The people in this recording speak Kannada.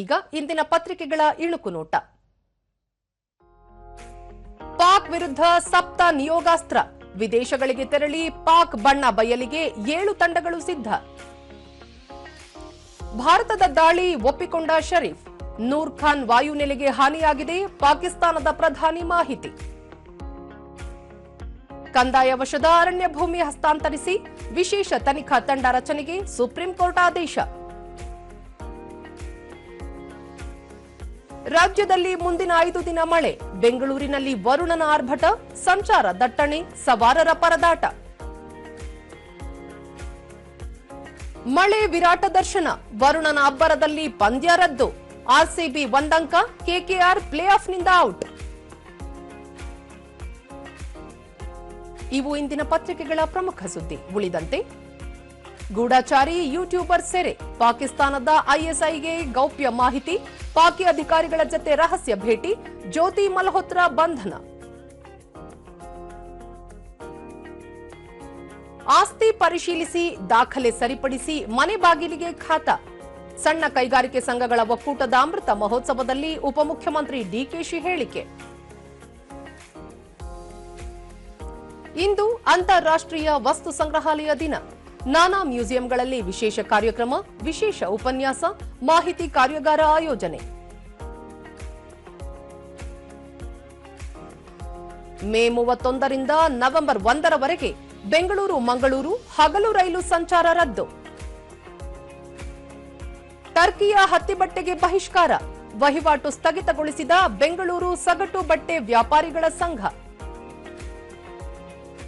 ಈಗ ಇಂದಿನ ಪತ್ರಿಕೆಗಳ ಇಳುಕು ನೋಟ. ಪಾಕ್ ವಿರುದ್ಧ ಸಪ್ತ ನಿಯೋಗಾಸ್ತ್ರ. ವಿದೇಶಗಳಿಗೆ ತೆರಳಿ ಪಾಕ್ ಬಣ್ಣ ಬಯಲಿಗೆ ಏಳು ತಂಡಗಳು ಸಿದ್ಧ. ಭಾರತದ ದಾಳಿ ಒಪ್ಪಿಕೊಂಡ ಶರೀಫ್. ನೂರ್ ಖಾನ್ ವಾಯುನೆಲೆಗೆ ಹಾನಿಯಾಗಿದೆ ಪಾಕಿಸ್ತಾನದ ಪ್ರಧಾನಿ ಮಾಹಿತಿ. ಕಂದಾಯ ವಶದ ಅರಣ್ಯ ಭೂಮಿ ಹಸ್ತಾಂತರಿಸಿ ವಿಶೇಷ ತನಿಖಾ ತಂಡ ರಚನೆಗೆ ಸುಪ್ರೀಂ ಕೋರ್ಟ್ ಆದೇಶ. ರಾಜ್ಯದಲ್ಲಿ ಮುಂದಿನ ಐದು ದಿನ ಮಳೆ. ಬೆಂಗಳೂರಿನಲ್ಲಿ ವರುಣನ ಆರ್ಭಟ, ಸಂಚಾರ ದಟ್ಟಣೆ, ಸವಾರರ ಪರದಾಟ. ಮಳೆ ವಿರಾಟ ದರ್ಶನ, ವರುಣನ ಅಬ್ಬರದಲ್ಲಿ ಪಂದ್ಯ ರದ್ದು. ಆರ್ಸಿಬಿ ಒಂದಂಕ, ಕೆಕೆಆರ್ ಪ್ಲೇ ಆಫ್ನಿಂದ ಔಟ್. ಇವು ಇಂದಿನ ಪತ್ರಿಕೆಗಳ ಪ್ರಮುಖ ಸುದ್ದಿ. ಉಳಿದಂತೆ ಗೂಢಾಚಾರಿ ಯೂಟ್ಯೂಬರ್ ಸೆರೆ. ಪಾಕಿಸ್ತಾನದ ಐಎಸ್ಐಗೆ ಗೌಪ್ಯ ಮಾಹಿತಿ. ಪಾಕಿ ಅಧಿಕಾರಿಗಳ ಜತೆ ರಹಸ್ಯ ಭೇಟಿ. ಜ್ಯೋತಿ ಮಲ್ಹೋತ್ರಾ ಬಂಧನ. ಆಸ್ತಿ ಪರಿಶೀಲಿಸಿ, ದಾಖಲೆ ಸರಿಪಡಿಸಿ, ಮನೆ ಬಾಗಿಲಿಗೆ ಖಾತ. ಸಣ್ಣ ಕೈಗಾರಿಕೆ ಸಂಘಗಳ ಒಕ್ಕೂಟದ ಅಮೃತ ಮಹೋತ್ಸವದಲ್ಲಿ ಉಪಮುಖ್ಯಮಂತ್ರಿ ಡಿಕೆಶಿ ಹೇಳಿಕೆ. ಇಂದು ಅಂತಾರಾಷ್ಟ್ರೀಯ ವಸ್ತು ಸಂಗ್ರಹಾಲಯ ದಿನ. ನಾನಾ ಮ್ಯೂಸಿಯಂಗಳಲ್ಲಿ ವಿಶೇಷ ಕಾರ್ಯಕ್ರಮ, ವಿಶೇಷ ಉಪನ್ಯಾಸ, ಮಾಹಿತಿ ಕಾರ್ಯಾಗಾರ ಆಯೋಜನೆ. ಮೇ ಮೂವತ್ತೊಂದರಿಂದ ನವೆಂಬರ್ ಒಂದರವರೆಗೆ ಬೆಂಗಳೂರು, ಮಂಗಳೂರು, ಹಗಲು ರೈಲು ಸಂಚಾರ ರದ್ದು. ಟರ್ಕಿಯ ಹತ್ತಿ ಬಟ್ಟೆಗೆ ಬಹಿಷ್ಕಾರ. ವಹಿವಾಟು ಸ್ಥಗಿತಗೊಳಿಸಿದ ಬೆಂಗಳೂರು ಸಗಟು ಬಟ್ಟೆ ವ್ಯಾಪಾರಿಗಳ ಸಂಘ.